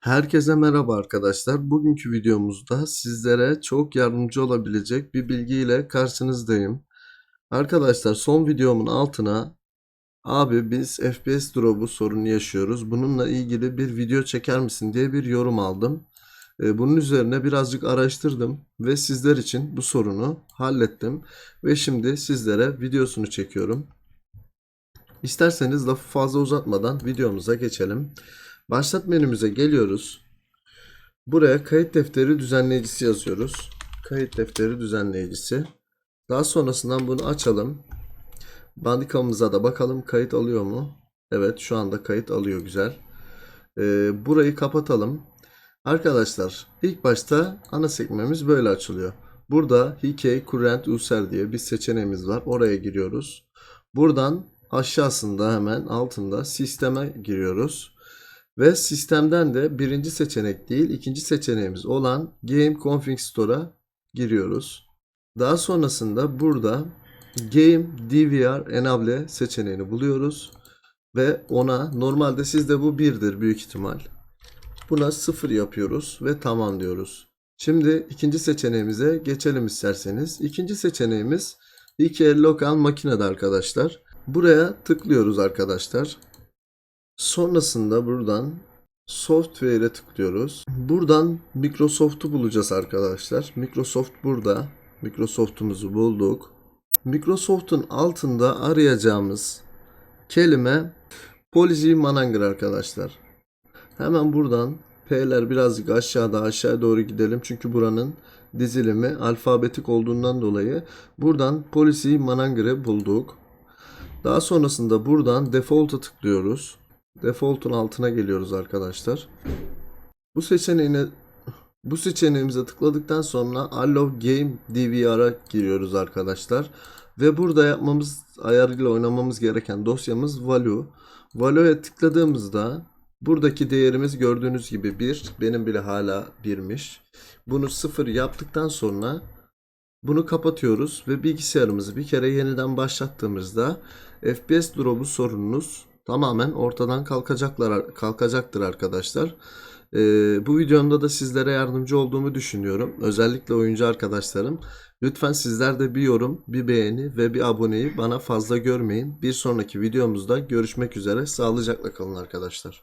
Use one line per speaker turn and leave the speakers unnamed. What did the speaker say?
Herkese merhaba arkadaşlar. Bugünkü videomuzda sizlere çok yardımcı olabilecek bir bilgiyle karşınızdayım. Arkadaşlar son videomun altına abi biz FPS drop'u sorunu yaşıyoruz. Bununla ilgili bir video çeker misin diye bir yorum aldım. Ee, Bunun üzerine birazcık araştırdım ve sizler için bu sorunu hallettim. Ve şimdi sizlere videosunu çekiyorum. İsterseniz lafı fazla uzatmadan videomuza geçelim. Başlat menümüze geliyoruz. Buraya kayıt defteri düzenleyicisi yazıyoruz. Kayıt defteri düzenleyicisi. Daha sonrasından bunu açalım. Bandikamıza da bakalım kayıt alıyor mu? Evet şu anda kayıt alıyor güzel. Ee, burayı kapatalım. Arkadaşlar ilk başta ana sekmemiz böyle açılıyor. Burada Hikey Current User diye bir seçeneğimiz var. Oraya giriyoruz. Buradan aşağısında hemen altında sisteme giriyoruz. Ve sistemden de birinci seçenek değil ikinci seçeneğimiz olan Game Config Store'a giriyoruz. Daha sonrasında burada Game DVR Enable seçeneğini buluyoruz. Ve ona normalde sizde bu birdir büyük ihtimal. Buna sıfır yapıyoruz ve tamam diyoruz. Şimdi ikinci seçeneğimize geçelim isterseniz. İkinci seçeneğimiz iki lokal makinede arkadaşlar. Buraya tıklıyoruz arkadaşlar. Sonrasında buradan Software'e tıklıyoruz. Buradan Microsoft'u bulacağız arkadaşlar. Microsoft burada. Microsoft'umuzu bulduk. Microsoft'un altında arayacağımız kelime Policy Manager arkadaşlar. Hemen buradan P'ler birazcık aşağıda aşağı doğru gidelim. Çünkü buranın dizilimi alfabetik olduğundan dolayı buradan Policy Manager'ı bulduk. Daha sonrasında buradan Default'a tıklıyoruz. Default'un altına geliyoruz arkadaşlar. Bu seçeneğine bu seçeneğimize tıkladıktan sonra Allow Game DVR'a giriyoruz arkadaşlar. Ve burada yapmamız ayarıyla oynamamız gereken dosyamız Value. Value'ya tıkladığımızda buradaki değerimiz gördüğünüz gibi 1. Benim bile hala 1'miş. Bunu 0 yaptıktan sonra bunu kapatıyoruz ve bilgisayarımızı bir kere yeniden başlattığımızda FPS drop'u sorununuz tamamen ortadan kalkacaklar kalkacaktır arkadaşlar. Ee, bu videomda da sizlere yardımcı olduğumu düşünüyorum. Özellikle oyuncu arkadaşlarım. Lütfen sizler de bir yorum, bir beğeni ve bir aboneyi bana fazla görmeyin. Bir sonraki videomuzda görüşmek üzere. Sağlıcakla kalın arkadaşlar.